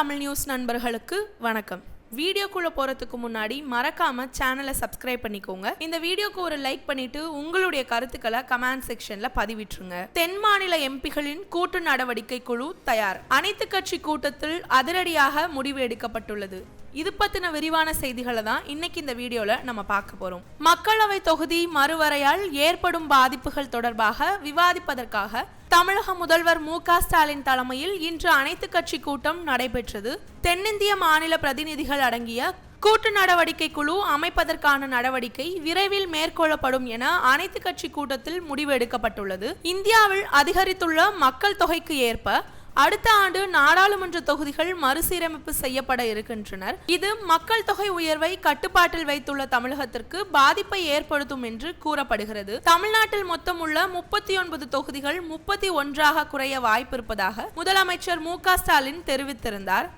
Tamil news நண்பர்களுக்கு வணக்கம். வீடியோக்குள்ளே போறதுக்கு முன்னாடி மறக்காம சேனலை சப்ஸ்கிரைப் பண்ணிக்கோங்க. இந்த வீடியோக்கு ஒரு லைக் பண்ணிட்டு உங்களுடைய கருத்துக்களை கமெண்ட் செக்ஷன்ல பதிவிட்டுருங்க. தென் மாநில எம்பிகளின் கூட்டு நடவடிக்கை குழு தயார். அனைத்து கட்சி கூட்டத்தில் அதிரடியாக முடிவு எடுக்கப்பட்டுள்ளது. இது பத்தின விரிவான செய்திகளை தான் இன்னைக்கு இந்த வீடியோல நம்ம பார்க்க போறோம். மக்களவை தொகுதி மறுவரையால் ஏற்படும் பாதிப்புகள் தொடர்பாக விவாதிப்பதற்காக தமிழக முதல்வர் மு க ஸ்டாலின் தலைமையில் இன்று அனைத்து கட்சி கூட்டம் நடைபெற்றது. தென்னிந்திய மாநில பிரதிநிதிகள் அடங்கிய கூட்டு நடவடிக்கை குழு அமைப்பதற்கான நடவடிக்கை விரைவில் மேற்கொள்ளப்படும் என அனைத்து கட்சி கூட்டத்தில் முடிவு எடுக்கப்பட்டுள்ளது. இந்தியாவில் அதிகரித்துள்ள மக்கள் தொகைக்கு ஏற்ப அடுத்த ஆண்டு நாடாளுமன்ற தொகுதிகள் மறுசீரமைப்பு செய்யப்பட இருக்கின்றனர். இது மக்கள் தொகை உயர்வை கட்டுப்பாட்டில் வைத்துள்ள தமிழகத்திற்கு பாதிப்பை ஏற்படுத்தும் என்று கூறப்படுகிறது. தமிழ்நாட்டில் மொத்தம் உள்ள முப்பத்தி ஒன்பது தொகுதிகள் முப்பத்தி ஒன்றாக குறைய வாய்ப்பிருப்பதாக முதலமைச்சர் மு க ஸ்டாலின் தெரிவித்திருந்தார்.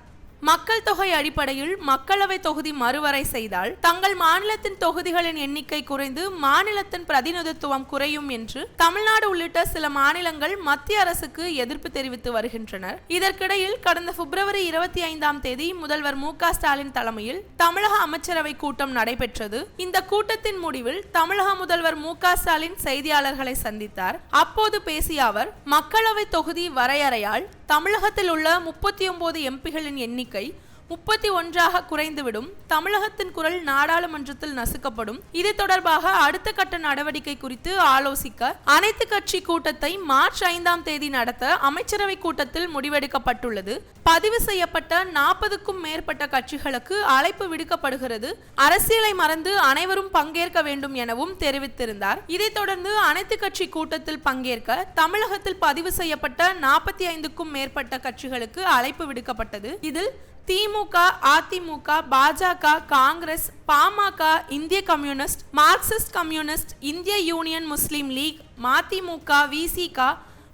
மக்கள் தொகை அடிப்படையில் மக்களவை தொகுதி மறுவரை செய்தால் தங்கள் மாநிலத்தின் தொகுதிகளின் எண்ணிக்கை குறைந்து மாநிலத்தின் பிரதிநிதித்துவம் குறையும் என்று தமிழ்நாடு உள்ளிட்ட சில மாநிலங்கள் மத்திய அரசுக்கு எதிர்ப்பு தெரிவித்து வருகின்றனர். இதற்கிடையில் கடந்த பிப்ரவரி இருபத்தி ஐந்தாம் தேதி முதல்வர் மு ஸ்டாலின் தலைமையில் தமிழக அமைச்சரவை கூட்டம் நடைபெற்றது. இந்த கூட்டத்தின் முடிவில் தமிழக முதல்வர் மு ஸ்டாலின் செய்தியாளர்களை சந்தித்தார். அப்போது பேசிய அவர் மக்களவை தொகுதி வரையறையால் தமிழகத்தில் உள்ள முப்பத்தி ஒன்பது எம்பிகளின் எண்ணிக்கை कई। முப்பத்தி ஒன்றாக குறைந்துவிடும். தமிழகத்தின் குரல் நாடாளுமன்றத்தில் நசுக்கப்படும். இது தொடர்பாக அடுத்த கட்ட நடவடிக்கை குறித்து ஆலோசிக்க அனைத்து கட்சி கூட்டத்தை மார்ச் ஐந்தாம் தேதி நடத்த அமைச்சரவை கூட்டத்தில் முடிவெடுக்கப்பட்டுள்ளது. பதிவு செய்யப்பட்ட நாற்பதுக்கும் மேற்பட்ட கட்சிகளுக்கு அழைப்பு விடுக்கப்படுகிறது. அரசியலை மறந்து அனைவரும் பங்கேற்க வேண்டும் எனவும் தெரிவித்திருந்தார். இதைத் தொடர்ந்து அனைத்து கட்சி கூட்டத்தில் பங்கேற்க தமிழகத்தில் பதிவு செய்யப்பட்ட நாற்பத்தி ஐந்துக்கும் மேற்பட்ட கட்சிகளுக்கு அழைப்பு விடுக்கப்பட்டது. இதில் திமுக அதிமுக பாஜக காங்கிரஸ் பாமக இந்திய கம்யூனிஸ்ட் மார்க்சிஸ்ட் கம்யூனிஸ்ட் இந்திய யூனியன் முஸ்லீம் லீக் மதிமுக விசிக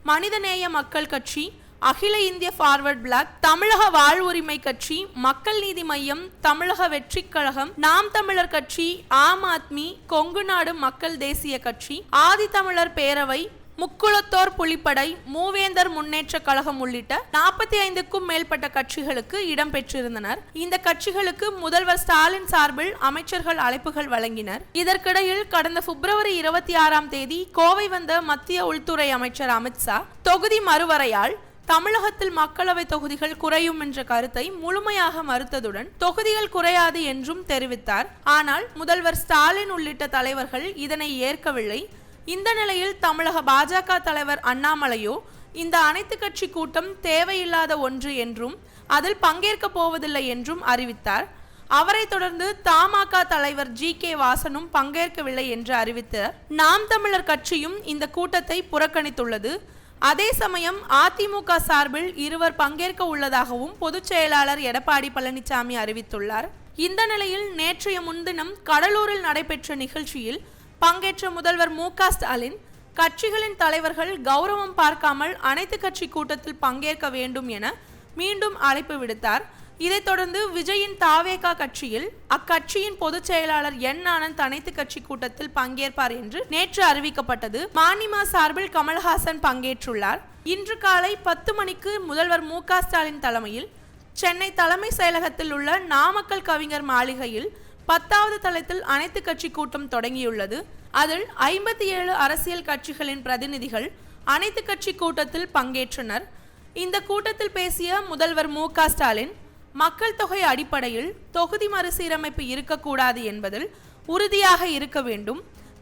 மனிதநேய மக்கள் கட்சி அகில இந்திய ஃபார்வர்ட் பிளாக் தமிழக வாழ்வுரிமை கட்சி மக்கள் நீதி மையம் தமிழக வெற்றி கழகம் நாம் தமிழர் கட்சி ஆம் ஆத்மி கொங்கு நாடு மக்கள் தேசிய கட்சி ஆதித்தமிழர் பேரவை முக்குளத்தோர் புலிப்படை மூவேந்தர் முன்னேற்ற கழகம் உள்ளிட்ட நாற்பத்தி ஐந்துக்கும் மேற்பட்ட கட்சிகளுக்கு இடம்பெற்றிருந்தனர் இந்த கட்சிகளுக்கு முதல்வர் ஸ்டாலின் சார்பில் அமைச்சர்கள் அழைப்புகள் வழங்கினர். இதற்கிடையில் கடந்த பிப்ரவரி இருபத்தி ஆறாம் தேதி கோவை வந்த மத்திய உள்துறை அமைச்சர் அமித்ஷா தொகுதி மறுவரையால் தமிழகத்தில் மக்களவை தொகுதிகள் குறையும் என்ற கருத்தை முழுமையாக மறுத்ததுடன் தொகுதிகள் குறையாது என்றும் தெரிவித்தார். ஆனால் முதல்வர் ஸ்டாலின் உள்ளிட்ட தலைவர்கள் இதனை ஏற்கவில்லை. இந்த நிலையில் தமிழக பாஜக தலைவர் அண்ணாமலையோ இந்த அனைத்து கட்சி கூட்டம் தேவையில்லாத ஒன்று என்றும் அதில் பங்கேற்க போவதில்லை என்றும் அறிவித்தார். அவரை தொடர்ந்து தமாக தலைவர் ஜி கே வாசனும் பங்கேற்கவில்லை என்று அறிவித்தார் நாம் தமிழர் கட்சியும் இந்த கூட்டத்தை புறக்கணித்துள்ளது. அதே சமயம் அதிமுக சார்பில் இருவர் பங்கேற்க உள்ளதாகவும் பொதுச் செயலாளர் எடப்பாடி பழனிசாமி அறிவித்துள்ளார். இந்த நிலையில் நேற்றைய முன்தினம் கடலூரில் நடைபெற்ற நிகழ்ச்சியில் பங்கேற்ற முதல்வர் மு க ஸ்டாலின் கட்சிகளின் தலைவர்கள் கௌரவம் பார்க்காமல் அனைத்து கட்சி கூட்டத்தில் பங்கேற்க வேண்டும் என மீண்டும் அழைப்பு விடுத்தார். இதைத் தொடர்ந்து விஜயின் தாவேகா கட்சியில் அக்கட்சியின் பொதுச் செயலாளர் என் ஆனந்த் அனைத்து கட்சி கூட்டத்தில் பங்கேற்பார் என்று நேற்று அறிவிக்கப்பட்டது. மானிமா சார்பில் கமல்ஹாசன் பங்கேற்றுள்ளார். இன்று காலை பத்து மணிக்கு முதல்வர் மு க ஸ்டாலின் தலைமையில் சென்னை தலைமை செயலகத்தில் உள்ள நாமக்கல் கவிஞர் மாளிகையில் பத்தாவது தளத்தில் அனைத்து கட்சி கூட்டம் தொடங்கியுள்ளது. அதில் ஐம்பத்தி ஏழு அரசியல் கட்சிகளின் பிரதிநிதிகள் அனைத்து கட்சி கூட்டத்தில் பங்கேற்றனர். இந்த கூட்டத்தில் பேசிய முதல்வர் மு ஸ்டாலின் மக்கள் தொகை அடிப்படையில் தொகுதி மறுசீரமைப்பு இருக்கக்கூடாது என்பதில் உறுதியாக இருக்க வேண்டும்.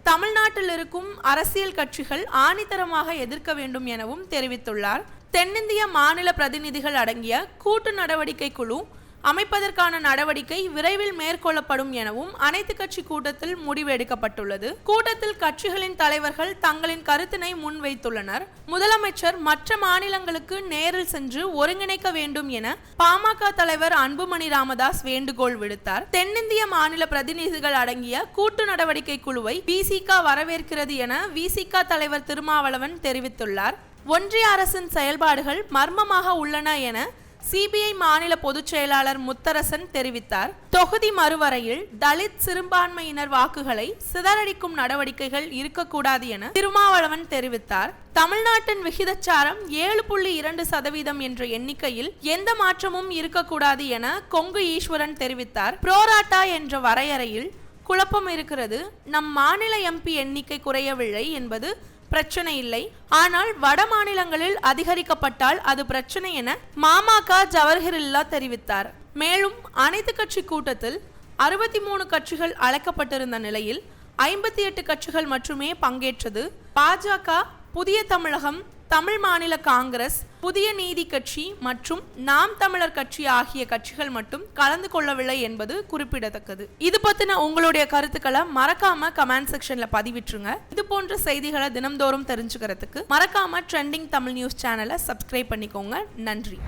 தமிழ்நாட்டில் இருக்கும் அரசியல் கட்சிகள் ஆணித்தரமாக எதிர்க்க வேண்டும் எனவும் தெரிவித்துள்ளார். தென்னிந்திய மாநில பிரதிநிதிகள் அடங்கிய கூட்டு நடவடிக்கை குழு அமைப்பதற்கான நடவடிக்கை விரைவில் மேற்கொள்ளப்படும் எனவும் அனைத்து கட்சி கூட்டத்தில் முடிவு எடுக்கப்பட்டுள்ளது. கூட்டத்தில் கட்சிகளின் தலைவர்கள் தங்களின் கருத்தினை முன்வைத்துள்ளனர். முதலமைச்சர் மற்ற மாநிலங்களுக்கு நேரில் சென்று ஒருங்கிணைக்க வேண்டும் என பாமக தலைவர் அன்புமணி ராமதாஸ் வேண்டுகோள் விடுத்தார். தென்னிந்திய மாநில பிரதிநிதிகள் அடங்கிய கூட்டு நடவடிக்கை குழுவை விசிக வரவேற்கிறது என விசிக தலைவர் திருமாவளவன் தெரிவித்துள்ளார். ஒன்றிய அரசின் செயல்பாடுகள் மர்மமாக உள்ளன என சிபிஐ மாநில பொதுச் செயலாளர் முத்தரசன் தெரிவித்தார். தொகுதி மறுவரையில் தலித் சிறுபான்மையினர் வாக்குகளை சிதறடிக்கும் நடவடிக்கைகள் இருக்கக்கூடாது என திருமாவளவன் தெரிவித்தார். தமிழ்நாட்டின் விகிதச்சாரம் ஏழு புள்ளி இரண்டு சதவீதம் என்ற எண்ணிக்கையில் எந்த மாற்றமும் இருக்கக்கூடாது என கொங்கு ஈஸ்வரன் தெரிவித்தார். புரோராட்டா என்ற வரையறையில் குழப்பம் இருக்கிறது. நம் மாநில எம்பி எண்ணிக்கை குறையவில்லை என்பது பிரச்சனை இல்லை. ஆனால் வட மாநிலங்களில் அதிகரிக்கப்பட்டால் அது பிரச்சனை என மாமக ஜவஹர்லா தெரிவித்தார். மேலும் அனைத்து கட்சி கூட்டத்தில் அறுபத்தி மூணு கட்சிகள் அழைக்கப்பட்டிருந்த நிலையில் ஐம்பத்தி எட்டு கட்சிகள் மட்டுமே பங்கேற்றது. பாஜக புதிய தமிழகம் தமிழ் மாநில காங்கிரஸ் புதிய நீதி கட்சி மற்றும் நாம் தமிழர் கட்சி ஆகிய கட்சிகள் மட்டும் கலந்து கொள்ளவில்லை என்பது குறிப்பிடத்தக்கது. இது பத்தின உங்களுடைய கருத்துக்களை மறக்காம கமெண்ட் செக்ஷன்ல பதிவிட்டுருங்க. இது போன்ற செய்திகளை தினம்தோறும் தெரிஞ்சுக்கிறதுக்கு மறக்காம ட்ரெண்டிங் தமிழ் நியூஸ் சேனலை சப்ஸ்கிரைப் பண்ணிக்கோங்க. நன்றி.